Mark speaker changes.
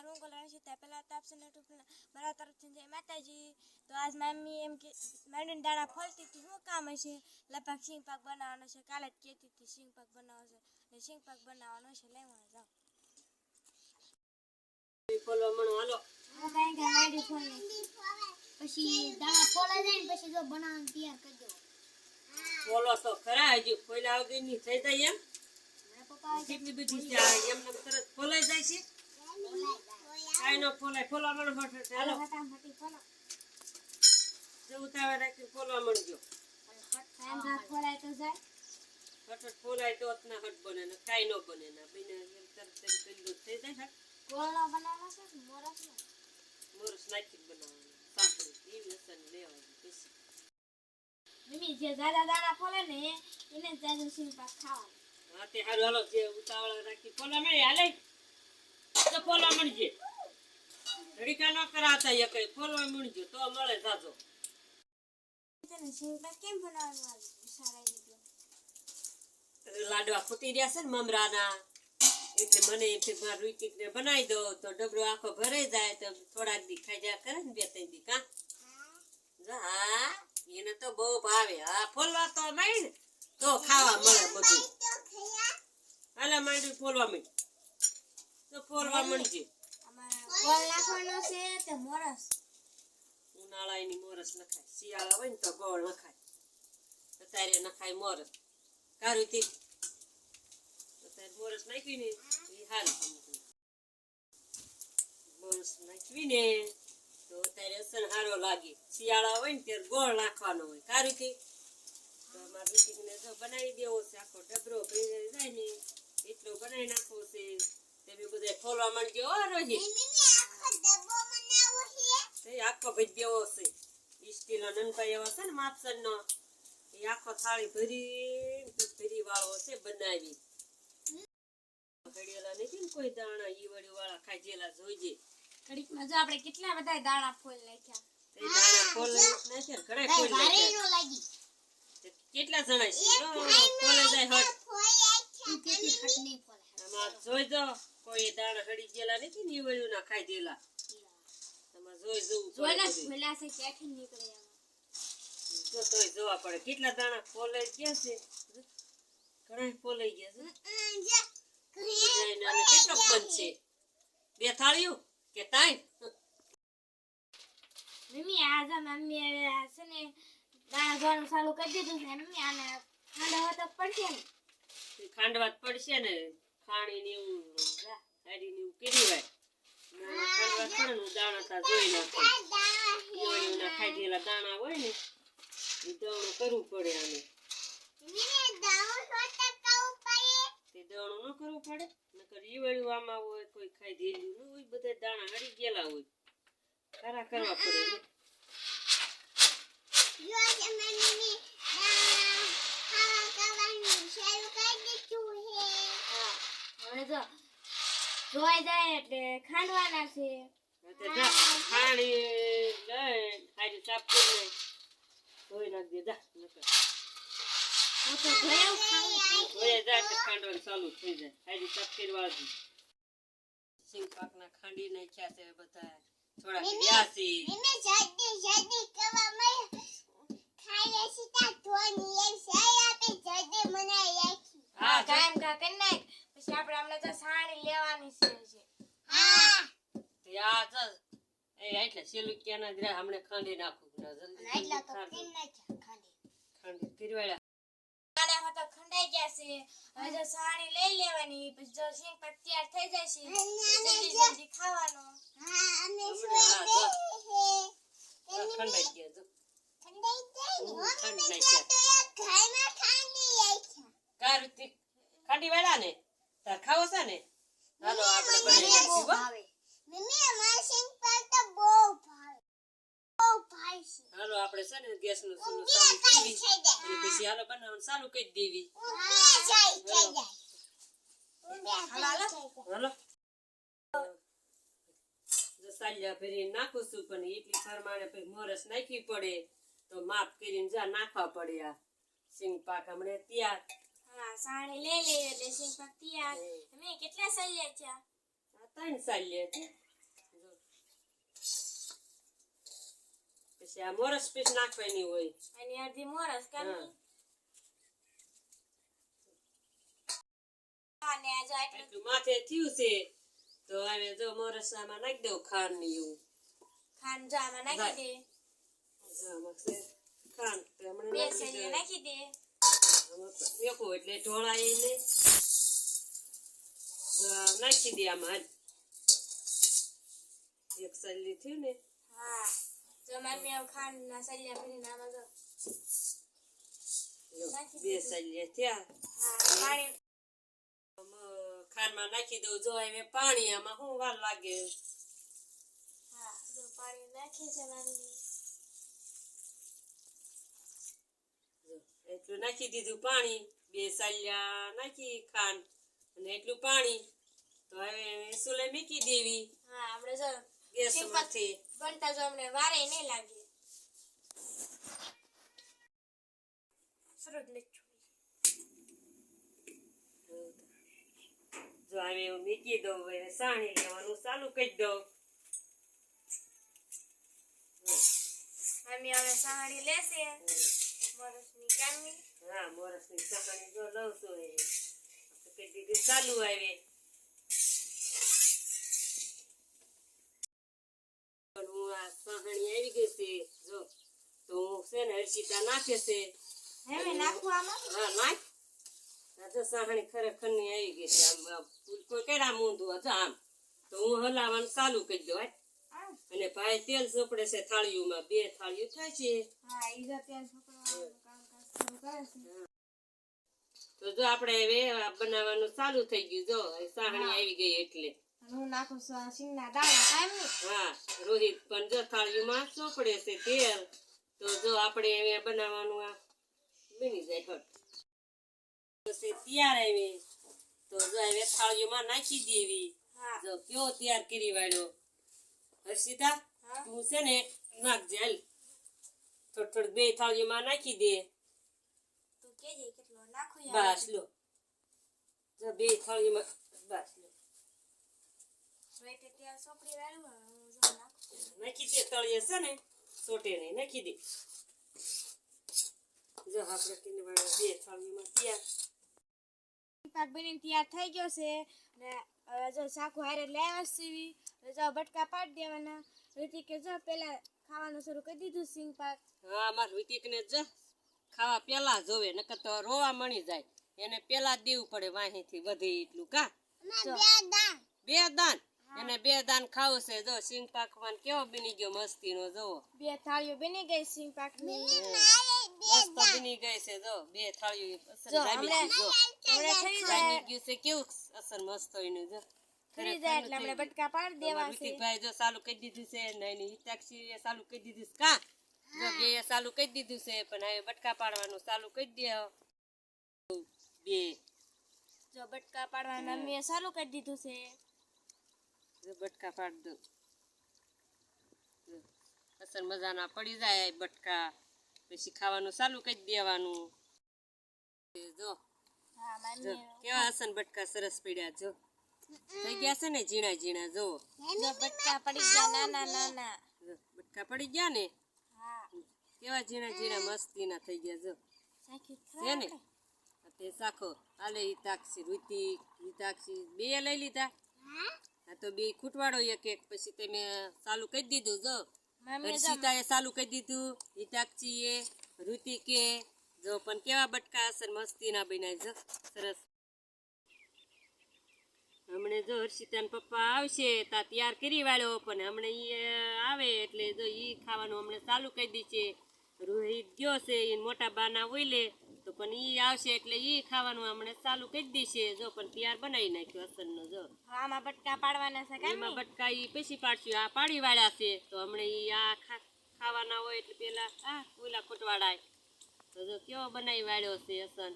Speaker 1: નમસ્કાર હું કલ્યાણ છું ત્યાં પહેલાં તો આપશે યુટ્યુબ મારા તરફથી જય માતાજી તો આજ મમ્મી એમ કે માંડીને દાણા ફોલતી હતી શું કામ હશે લગભગ સિંગ પાક બનાવવાનો છે કાલે જ કહેતી હતી સિંગ પાક બનાવવાનો છે ને સિંગ પાક બનાવવાનો છે લેવા જાઓ
Speaker 2: ફોલવા મણો હાલો
Speaker 1: હું કાંઈ કાંઈ માંડી ફોલી પછી દાણા ફોલાઈ જાય ને પછી જો બનાવવાનું તૈયાર કરી દો
Speaker 2: ફોલો તો ખરા હજુ ફોલા વગરની થઈ જાય એમ?
Speaker 1: મારા પપ્પા
Speaker 2: કેટલી બધી છે આ એમને તરત ફોલાઈ જાય છે? કાંઈ ન ફોલાય ફોલવા મણો ફટ
Speaker 1: ફોલો
Speaker 2: જો ઉતાવળ ફોલવા મળજો
Speaker 1: કાંઈ કાંઈ ફોલાય તો જાય.
Speaker 2: ફટફટ ફોલાય તો જ ના હટ બને ને કાંઈ ન બને ને બને તરત તરત પેલું થઈ જાય હટ
Speaker 1: ગોળનો બનાવવાનો છે કે મોરસનો?
Speaker 2: મોરસ નાખી બનાવવાનું. સાંકળી એ લસણ લેવાનું પછી.
Speaker 1: મમ્મી જે દાદા દાણા ફોલે ને એને જ દાદા સિંગ ખાવાનું.
Speaker 2: હા તે હારું. હાલો જે ઉતાવળ રાખી ફોલા મળી હાલે. તો ફોલવા મળજે. રડીકા ન કરાતા એ કઈ. ફોલવા મળજો તો મળે જાજો લાડવા ફૂટી રહ્યા છે ને મમરાના. એટલે મને એમ કે મારા રૂચિકને બનાવી દો તો ડબરો આખો ભરાઈ જાય તો થોડાક દી ખાઈ જાય કરે ને બે ત્રણ દી કા? હા એને તો બહુ ભાવે. હા ફોલવા તો માંડ તો ખાવા મળે બધું. હાલા માંડવી ફોલવા માંડ. તો ફોરવા
Speaker 1: મંડજે. ગોળ નાખવાનો છે તે મોરસ.
Speaker 2: ઉનાળાની મોરસ નખાય. શિયાળા હોય ને તો ગોળ નખાય. અત્યારે નખાય મોરસ. કારું તે? અત્યારે મોરસ નાખી ને એ હાલ મોરસ નાખવી ને તો અત્યારે અસર સારો લાગે. શિયાળા હોય ને ત્યારે ગોળ નાખવાનો હોય. કારું તે? તો અમારા ઋતિકને જો બનાવી દેવો છે. આખો ડબરો ભરી જાય ને એટલો બનાવી નાખવો છે. તમે બધા ખોલવા માંડજો હો રોહિત. તે આખો ભરી દેવો છે સ્ટીલનો નનભાઈ એવો છે ને માપસરનો. એ આખો થાળી ભરી ભરી વાળો છે બનાવી. ઘડિયાળા નથી ને કોઈ દાણા ઈ વાળા ખાજેલા જોઈજે.
Speaker 1: ઘડીકમાં જો આપણે કેટલા બધા દાણા ફોલ નાખ્યા?
Speaker 2: તે દાણા ફોલ નાખે ઘરે ફોલ નાખે કેટલા જણા છે? જો જાય હટ. આમાં જોઈજો કોઈ દાણા હડી ગયેલા નથી ને ઈ ના ખાઈ જોઈ જવું પડે જો તોય જોવા કેટલા દાણા ફોલાઈ ગયા છે? ઘણા ફોલાઈ ગયા છે. કેટલો બંધ છે? બે થાળીઓ કે તાઈ
Speaker 1: મમ્મી આજે મમ્મી છે ને દાણા ધોવાનું ચાલુ કરી દીધું છે. મમ્મી આને ખાંડવા તો પડશે ને.
Speaker 2: ખાંડવા પડશે ને. ખાણી ને એવું. સાડી ને એવું કરી હોય. ખાંડવા પડે ને દાણા તા જોઈ નાખે ગયેલા દાણા હોય ને, એ દવણું કરવું પડે આને. તે દવણું ન કરવું પડે, નકર ઈવડીઓ આમાં હોય, કોઈ ખાઈ ગયેલું ન હોય, બધા દાણા હળી ગયેલા હોય. ખરા કરવા પડે ને.
Speaker 1: હા હવે જો ધોવાઈ જાય એટલે ખાંડવાના છે.
Speaker 2: તે જા, ખાણી લઈ હારી સાફ કરી ધોઈ નાખજે જા નકર.
Speaker 1: હું તો ધોયું ખાવું
Speaker 2: ધોઈ જાય તો ખાંડવાનું ચાલુ થઈ જાય. હારી સાફ કરી વાળજી સિંગ પાકના ખાંડી નાખ્યા છે બધા. થોડા રહ્યા છે. હા
Speaker 1: કાયમ કા કરી નાખ પછી આપણે હમણાં તો સાણી લેવાની છે હજી.
Speaker 2: તે આ એ એટલે સેલું ક્યાંના જ રહ્યા હમણાં ખાંડી નાખું. ના જલ્દી જલ્દી ખાંડી ખાંડી. કરવાળ્યા
Speaker 1: આને હવે તો ખંડાઈ ગયા છે. હવે જો સાડી લઈ લેવાની પછી જો સિંગ પાક તૈયાર થઈ જશે જલ્દી જલ્દી ખાવાનો.
Speaker 2: ખંડાઈ ગયા જો. ખંડ નાખ્યા. કારુતી ખાંડી વાળા ને ખાવો છે ને? હાલો આપણે બનાવી નાખીએ હો. હાલો આપણે છે ને ગેસનું ચૂલો ચાલુ કરી અને પછી હાલો બનાવવાનું ચાલુ કરી દેવી. હાલો. જો સાલિયા ભરીને નાખું છું પણ એટલી ફરમાણે પછી મોરસ નાખવી પડે. તો માફ કરીને જા નાખવા પડે આ સિંગ પાક. હમણે ત્યાં
Speaker 1: હા. જો
Speaker 2: માથે થયું છે તો હવે જો મોરસ આમાં નાખી એવું.
Speaker 1: ખાંડ જો નાખી દે.
Speaker 2: ખાન આમાં નાખી
Speaker 1: દે.
Speaker 2: મેકો એટલે ઢોળાય ને નાખી દે આમાં એક સલ્લી થયું ને.
Speaker 1: હા ખાંડ ના સળિયા ભરીને આમાં જો
Speaker 2: જો, બે
Speaker 1: દીધું.
Speaker 2: થયા. ખાંડમાં નાખી દઉં. જો હવે પાણી આમાં શું વાર લાગે.
Speaker 1: હા પાણી નાખી છે મમ્મી
Speaker 2: જો, નાખી દીધું પાણી બે સાલિયા નાખી ખાંડ અને એટલું પાણી. તો હવે સુલે મીકી દેવી.
Speaker 1: હા આપણે જો
Speaker 2: ગેસમાંથી
Speaker 1: બનતા જો અમને વારે નહીં લાગે. સરસ લીચું
Speaker 2: જો. હવે હું મીકી દઉં હવે સાણી લેવાનું ચાલુ કરી દઉં.
Speaker 1: અમે હવે સાણી લેશે. મરસની
Speaker 2: હા મોરસની સકણી જો લઉં છું એ. તો કહી ચાલુ આવે. હું આ સહાણી આવી ગઈ છે જો. તો હું છે ને હર્ષિતા નાખે છે.
Speaker 1: હે નાખું આમાં?
Speaker 2: હા નાખ. આ સાહણી ખરેખરની આવી ગઈ છે. આમ કોઈ કેરા મૂંધું હતું આમ. તો હું હલાવવાનું ચાલુ કરી દઉં. અને ભાઈ તેલ ચોપડે છે થાળીઓમાં. બે થાળીઓ થાય છે.
Speaker 1: હા ઈ
Speaker 2: તો જો આપણે હવે બનાવવાનું ચાલુ થઈ ગયું જો સાહણી આવી ગઈ એટલે.
Speaker 1: હું નાખું છું સિંગના દાણા કાયમ
Speaker 2: હા રોહિત પણ જો થાળીઓમાં ચોપડે છે તેલ. તો જો આપણે હવે બનાવવાનું આ બની જાય હટ. પછી તૈયાર આવી. તો જો હવે થાળીઓમાં નાખી દેવી.
Speaker 1: હા.
Speaker 2: જો કેવો તૈયાર કરી વાળ્યો? હર્ષિતા
Speaker 1: હું.
Speaker 2: છે ને નાખજે હાલ. થોડ થોડ બે થાળીઓમાં નાખી દે.
Speaker 1: કેજે કેટલો નાખો યાર
Speaker 2: બસ લો જો બે થાળીઓમાં બસ લો
Speaker 1: વેટે તેલ સોપડી વાળું હું જો નાખું
Speaker 2: નાખી દે તળીએ છે ને સોટે નહીં નાખી દે જો આપણે કિને વાળા બે થાળીઓમાં તૈયાર
Speaker 1: પાક બની તૈયાર થઈ ગયો છે ને હવે જો સાકુ હારે લેવા સીવી જો બટકા પાડી દેવાના ઋતિકે જો પેલા ખાવાનું શરૂ કરી દીધું સિંગ પાક
Speaker 2: હા માર ને જો ખાવા પેલા જોવે નકર તો રોવા મણી જાય. એને પેલા દેવું પડે વાહીથી વધે એટલું કા? બે દાન એને બે દાન ખાવું છે જો સિંગ પાકવાન કેવો બની ગયો મસ્તીનો જો.
Speaker 1: બે થાળીઓ બની ગઈ સિંગ પાકની.
Speaker 2: મસ્ત બની ગઈ છે જો. બે થાળીઓ અસર જામી
Speaker 1: થઈ જાય.
Speaker 2: ગયું છે. કેવું અસર મસ્ત એનું જો.
Speaker 1: જાય એટલે આપણે બટકા પાડી દેવા છે.
Speaker 2: ભાઈ જો ચાલુ કરી દીધું છે નહીં હિતાક્ષી એ ચાલુ કરી દીધું કા? બે એ ચાલુ કરી દીધું છે પણ હવે બટકા પાડવાનું ચાલુ કરી દે બે.
Speaker 1: જો બટકા પાડવાના મેં ચાલુ કરી દીધું છે.
Speaker 2: જો બટકા પાડ દો. અસર મજાના પડી જાય બટકા. પછી ખાવાનું ચાલુ કરી દેવાનું. જો. કેવા અસન બટકા સરસ પડ્યા જો. થઈ ગયા છે ને ઝીણા ઝીણા જો.
Speaker 1: બટકા પડી ગયા નાના નાના.
Speaker 2: ના બટકા પડી ગયા ને? કેવા ઝીણા ઝીણા મસ્તીના થઈ ગયા જો. છે ને? તે સાખો. આલે હિતાક્ષી ઋતિક હિતાક્ષી. બે લઈ લીધા. હા? તો બે ખૂટવાડો એક એક. પછી તમે ચાલુ કરી દીધું જો. હર્ષિતાએ ચાલુ કરી દીધું હિતાક્ષીએ ઋતિકે. જો પણ કેવા બટકા હશે મસ્તીના બન્યા જો. સરસ. હમણે જો હર્ષિતાન પપ્પા આવશે તા તૈયાર કરી વાળો પણ હમણે ઈ આવે એટલે જો એ ખાવાનું હમણે ચાલુ કરી દીશે રોહિત ગયો છે એ મોટા બાના ઓઈલે તો પણ ઈ આવશે એટલે ઈ ખાવાનું હમણે ચાલુ કરી દેશે જો પણ તૈયાર બનાવી નાખ્યો અસરનો જો.
Speaker 1: આમાં બટકા પાડવાના છે
Speaker 2: એમાં બટકા ઈ પછી પાડશું. આ પાડી વાળા છે તો હમણે ઈ આ ખાવાના હોય એટલે પેલા આ ઓલા ખોટવાડાય તો જો કેવો બનાવી વાળ્યો છે અસન